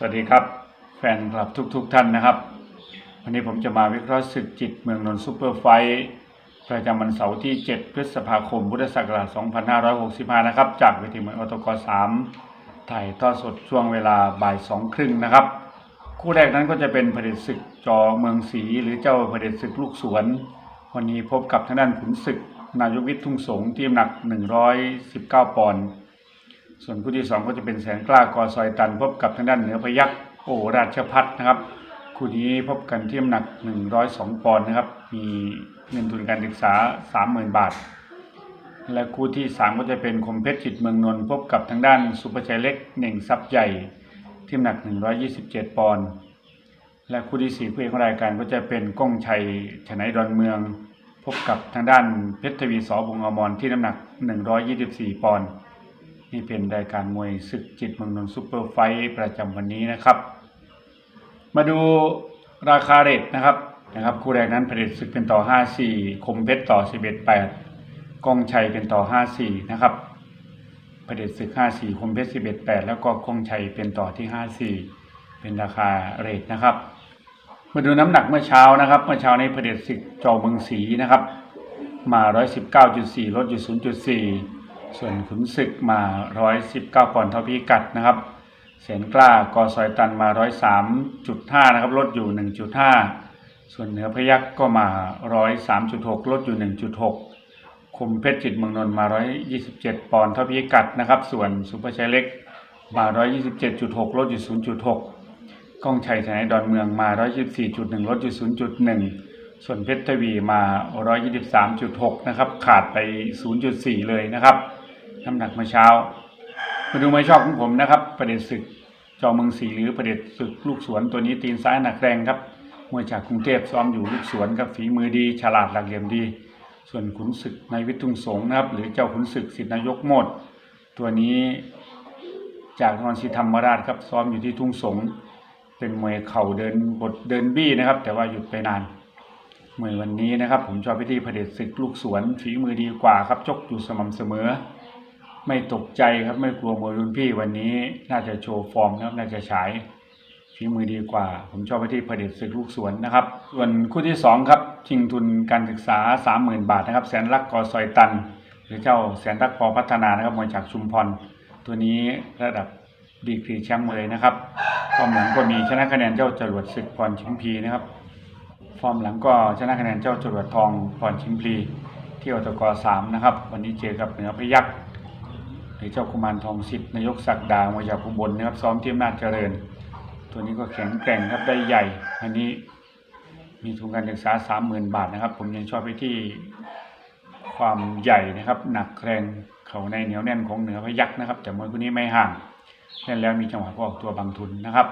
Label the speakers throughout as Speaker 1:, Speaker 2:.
Speaker 1: สวัสดีครับ แฟนคลับทุกๆทท่านนะครับ วันนี้ผมจะมาวิเคราะห์ศึกจิตเมืองนนท์ซูเปอร์ไฟประจำวันเสาร์ที่ 7 พฤษภาคม พุทธศักราช 2565 นะครับ จากเวทีมวยอตก3ถ่ายทอดสดช่วงเวลาบ่ายสองครึ่งนะครับ คู่แรกนั้นก็จะเป็นผด็จศึกจอเมืองศรีหรือเจ้าผด็จศึกลูกสวน วันนี้พบกับทางด้านขุนศึก นายกวิทย์ทุ่งสงที่น้ำหนัก 119 ปอนด์ ส่วนคู่ที่สองก็จะเป็นแสนกล้ากอซอยตัน พบกับทางด้านเหนือพยักโอราชพัฒนะครับ คู่นี้พบกันที่น้ำหนัก 102 ปอนด์นะครับ มีเงินทุนการศึกษา 30,000 บาท และคู่ที่สามก็จะเป็นคมเพชรจิตเมืองนนท์พบกับทางด้านสุภชัยเล็กเหน่งทรัพย์ใหญ่ที่น้ำหนัก 127 ปอนด์และคู่ที่สี่คู่เอกของรายการก็จะเป็นก้องชัยชนัยดอนเมือง พบกับทางด้านเพชรทวีสอบงอมรที่น้ำหนัก 124 ปอนด์ นี่เป็นรายการมวยศึกจิตเมืองนนท์ซูเปอร์ไฟท์ประจำวันนี้นะครับ มาดูราคาเรทนะครับนะครับคู่แรกนั้นผลิตศึกเป็นต่อ 54 คมเพชรต่อ 11.8กองชัยเป็นต่อ 54 นะครับผลิตศึก 54 คมเพชร 11.8 แล้วก็กองชัยเป็นต่อที่ 54 เป็นราคาเรทนะครับ มาดูน้ำหนักเมื่อเช้านะครับ เมื่อเช้าในผลิตศึกจอเมืองศรีนะครับ มา 119.4 ลดอยู่ 0.4 ส่วนขุนศึกมา 119ปอนด์เท่าพิกัดนะครับเสนกล้ากอซอยตันมา 103.5 นะครับ ลดอยู่ 1.5 ส่วนเหนือพยักก็มา 103.6 ลดอยู่ 1.6 คมเพชรจิตเมืองนนท์มา 127 ปอนด์เท่าพิกัดนะครับ ส่วนสุภชัยเล็กมา 127.6 ลดอยู่ 0.6 ก้องชัยชนะดอนเมืองมา 124.1 ลดอยู่ 0.1 ส่วนเพชรทวีมา 123.6 นะครับ ขาดไป 0.4 เลยนะครับ น้ำหนักเมื่อเช้า มาดูไม้ชอบของผมนะครับ ประเด็จศึกจอเมืองศรีหรือประเด็จศึกลูกสวนตัวนี้ตีนซ้ายหนักแรงครับมวยจากกรุงเทพซ้อมอยู่ลูกสวนครับฝีมือดี ฉลาดหลักเหลี่ยมดี ส่วนขุนศึกในวิทย์ทุ่งสงนะครับ หรือเจ้าขุนศึกสิทธินายกโมด ตัวนี้จากนครศรีธรรมราชครับซ้อมอยู่ที่ทุ่งสงเป็นมวยเข่าเดินบทเดินบี้นะครับ แต่ว่าหยุดไปนานมวยวันนี้นะครับ ผมชอบพิธีเผด็จศึกลูกสวนฝีมือดีกว่าครับชกอยู่สม่ำเสมอ ไม่ตกใจครับไม่กลัวมวยรุ่นพี่วันนี้น่าจะโชว์ฟอร์มครับน่าจะฉายฝีมือดีกว่า ผมชอบพิธีเผด็จศึกลูกสวนนะครับ ส่วนคู่ที่สองครับชิงทุนการศึกษา 30,000 บาทนะครับ แสนรักกอซอยตัน หรือเจ้าแสนรักพอพัฒนานะครับมวยจากชุมพรตัวนี้ระดับดีกรีแชมป์เลยนะครับฟอร์มหลังก็มีชนะคะแนนเจ้าจรวดศึกพรชิมพีนะครับ ฟอร์มหลังก็ชนะคะแนนเจ้าจรวดทองพรชิมพีที่อตกสามนะครับ วันนี้เจอกับเหนือพยัก หรือเจ้ากุมารทองสิทธิ์นายกศักดามวยจากอุบลนะครับ ซ้อมที่อำนาจเจริญ ตัวนี้ก็แข็งแกร่งครับได้ใหญ่ อันนี้มีทุนการศึกษาสามหมื่นบาทนะครับ ผมยังชอบไปที่ความใหญ่นะครับ หนักแรงเขาในเหนียวแน่นของเหนือพยักนะครับ แต่มวยคู่นี้ไม่ห่างเล่นแล้วมีจังหวะก็ออกตัวบางทุนนะครับ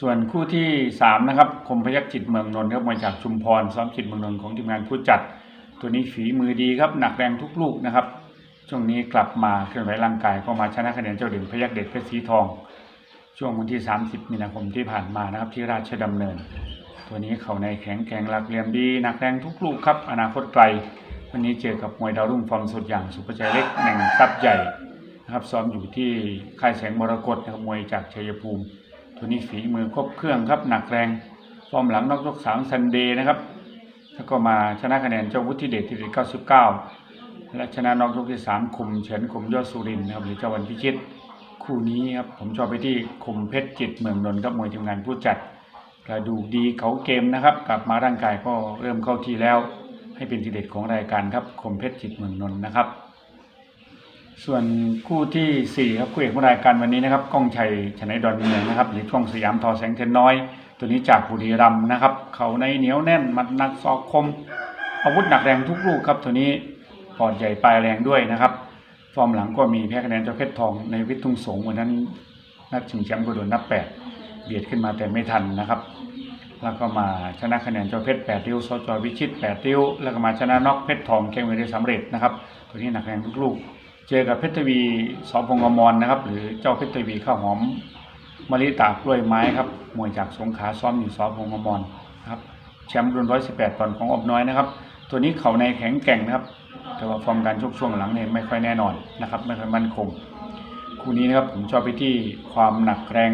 Speaker 1: ส่วนคู่ที่สามนะครับคมพยักจิตเมืองนนท์ครับมาจากชุมพรซ้อมจิตเมืองนนท์ของทีมงานผู้จัด ตัวนี้ฝีมือดีครับหนักแรงทุกลูกนะครับ ช่วงนี้กลับมาเคลื่อนไหวร่างกายก็มาชนะคะแนนเจ้าเด่นพยักเด็ดเพชรสีทอง ช่วงวันที่ 30 มีนาคมที่ผ่านมานะครับที่ราชดำเนิน ตัวนี้เขาในแข็งแกร่งหลักเหลี่ยมดีหนักแรงทุกลูกครับ อนาคตไกล วันนี้เจอกับมวยดาวรุ่งฟอร์มสดอย่างสุภชัยเล็กแหน่งทรัพย์ใหญ่นะครับซ้อมอยู่ที่ค่ายแสงมรกตนะครับมวยจากชัยภูมิ ตัวนี้ฝีมือครบเครื่องครับหนักแรงฟอร์มหลังนอกยกสามซันเดย์นะครับแล้วก็มาชนะคะแนนเจ้าวุฒิเดชที่เก้าสิบเก้า และชนะนอกยกที่สามคุมเฉินคุมยอดสุรินนะครับหรือเจ้าวันพิชิต คู่นี้ครับผมชอบไปที่คมเพชรจิตเมืองนนท์ครับมวยทีมงานผู้จัดกระดูกดีเขาเกมนะครับ กลับมาร่างกายก็เริ่มเข้าที่แล้ว ให้เป็นทีเด็ดของรายการครับคมเพชรจิตเมืองนนท์นะครับ ส่วนคู่ที่ 4 ครับคู่เอกของรายการวันนี้นะครับก้องชัยชนะดอนเมืองนะครับหรือช่องสยามทอแสงเทนน้อย ตัวนี้จากบุรีรัมย์นะครับ เขาในเหนียวแน่นมัดหนักซอกคมอาวุธหนักแรงทุกลูกครับตัวนี้ ปอดใหญ่ปลายแรงด้วยนะครับฟอร์มหลังก็มีแพ้คะแนนเจ้าเพชรทองในวิทย์ทุ่งสงวันนั้นนัดชิงแชมป์ก็โดนนับแปดเบียดขึ้นมาแต่ไม่ทันนะครับ แล้วก็มาชนะคะแนนเจ้าเพชรแปดริ้วสจวิชิตแปดริ้ว แล้วก็มาชนะน็อกเพชรทองแก้งเวได้สำเร็จนะครับตัวนี้หนักแรงลูกๆ เจอกับเพชรทวีสพงอมรนะครับ หรือเจ้าเพชรทวีข้าวหอมมะลิตากกล้วยไม้ครับมวยจากสงขาซ้อมอยู่สพงอมรนครับแชมป์รุ่นร้อยสิบแปดปอนด์ของอบน้อยนะครับ ตัวนี้เขาในแข็งแกร่งนะครับ แต่ว่าฟอร์มการชกช่วงหลังเนี่ยไม่ค่อยแน่นอนนะครับไม่ค่อยมั่นคงคู่นี้นะครับผมชอบไปที่ความหนักแรง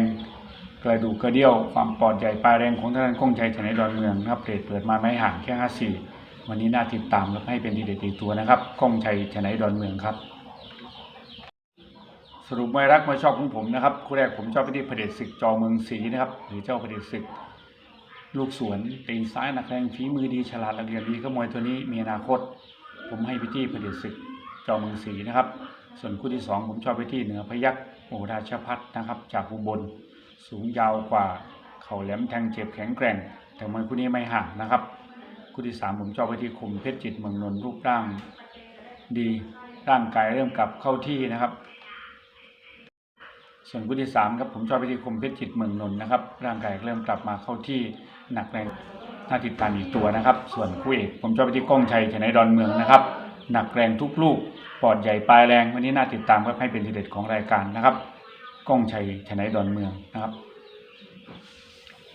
Speaker 1: กระดูกกระเดี่ยวความปลอดใหญ่ปลายแรงของท่านกงชัยชนะดอนเมืองนะครับเพจเปิดมาไม่ห่างแค่ห้าสี่วันนี้น่าติดตามและให้เป็นทีเด็ดอีตัวนะครับกงชัยชนะดอนเมืองครับ สรุปไม่รักไม่ชอบของผมนะครับคู่แรกผมชอบไปที่เผด็จศึกจอเมืองศรีนะครับหรือเจ้าเผด็จศึกลูกสวนตีนซ้ายหนักแรงฝีมือดีฉลาดละเอียดดีขโมวยตัวนี้มีอนาคต ผมให้ไปที่เผด็จศึกจอเมืองศรีนะครับ ส่วนคู่ที่สองผมชอบไปที่เหนือพยักโอราชพัฒนะครับ จากอุบลสูงยาวกว่า เข่าแหลมแทงเจ็บแข็งแกร่ง แต่มวยคู่นี้ไม่ห่างนะครับ คู่ที่สามผมชอบไปที่คมเพชรจิตเมืองนนท์รูปร่าง ดีร่างกายเริ่มกลับเข้าที่นะครับ ส่วนคู่ที่สามครับผมชอบไปที่คมเพชรจิตเมืองนนท์นะครับ ร่างกายเริ่มกลับมาเข้าที่หนักแรง น่าติดตามอีกตัวนะครับ ส่วนคู่เอกผมชอบไปที่ก้องชัยชนะดอนเมืองนะครับ หนักแรงทุกลูกปอดใหญ่ปลายแรงวันนี้น่าติดตามครับให้เป็นทีเด็ดของรายการนะครับ ก้องชัยชนะดอนเมืองนะครับ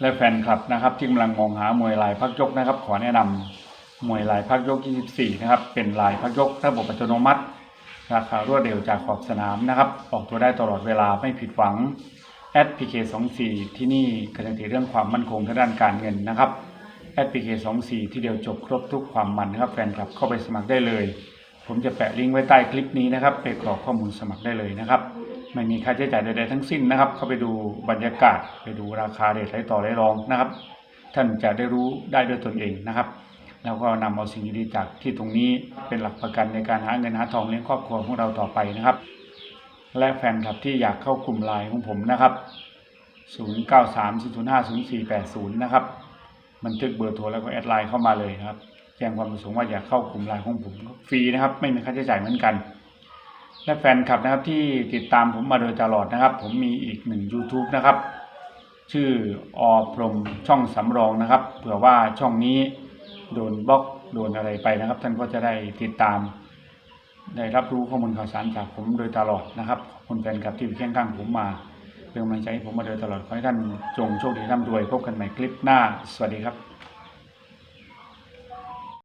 Speaker 1: และแฟนคลับนะครับ ที่กำลังมองหามวยลายพักยกนะครับ ขอแนะนำมวยลายพักยก 24 นะครับ เป็นลายพักยกระบบอัตโนมัติ ราคารวดเร็วจากขอบสนามนะครับ ออกตัวได้ตลอดเวลาไม่ผิดหวังแอด PK24 ที่นี่การันตีเรื่องความมั่นคงทางด้านการเงินนะครับ แอด PK24 ที่เดียวจบครบทุกความมันนะครับ แฟนคลับเข้าไปสมัครได้เลย ผมจะแปะลิงก์ไว้ใต้คลิปนี้นะครับ ไปกรอกข้อมูลสมัครได้เลยนะครับ ไม่มีค่าใช้จ่ายใดๆทั้งสิ้นนะครับ เข้าไปดูบรรยากาศ ไปดูราคาเด็ดไรต่อไรรองนะครับ ท่านจะได้รู้ได้ด้วยตนเองนะครับ แล้วก็นำเอาสิ่งดีๆจากที่ตรงนี้เป็นหลักประกันในการหาเงินหาทองเลี้ยงครอบครัวของเราต่อไปนะครับ และแฟนคลับที่อยากเข้ากลุ่มไลน์ของผมนะครับ 0934050480 นะครับ บันทึกเบอร์โทรแล้วก็แอดไลน์เข้ามาเลยนะครับ แจ้งความประสงค์ว่าอยากเข้ากลุ่มไลน์ของผมฟรีนะครับ ไม่มีค่าใช้จ่ายเหมือนกัน และแฟนคลับนะครับที่ติดตามผมมาโดยตลอดนะครับ ผมมีอีกหนึ่ง YouTube นะครับ ชื่ออพรมช่องสำรองนะครับ เผื่อว่าช่องนี้โดนบล็อกโดนอะไรไปนะครับ ท่านก็จะได้ติดตามได้รับรู้ข้อมูลข่าวสารจากผมโดยตลอดนะครับขอบคุณแฟนคลับที่เคียงข้างผมมา เป็นกำลังใจให้ผมมาโดยตลอดขอให้ท่านจงโชคดีร่ำรวยพบกันใหม่คลิปหน้า สวัสดีครับ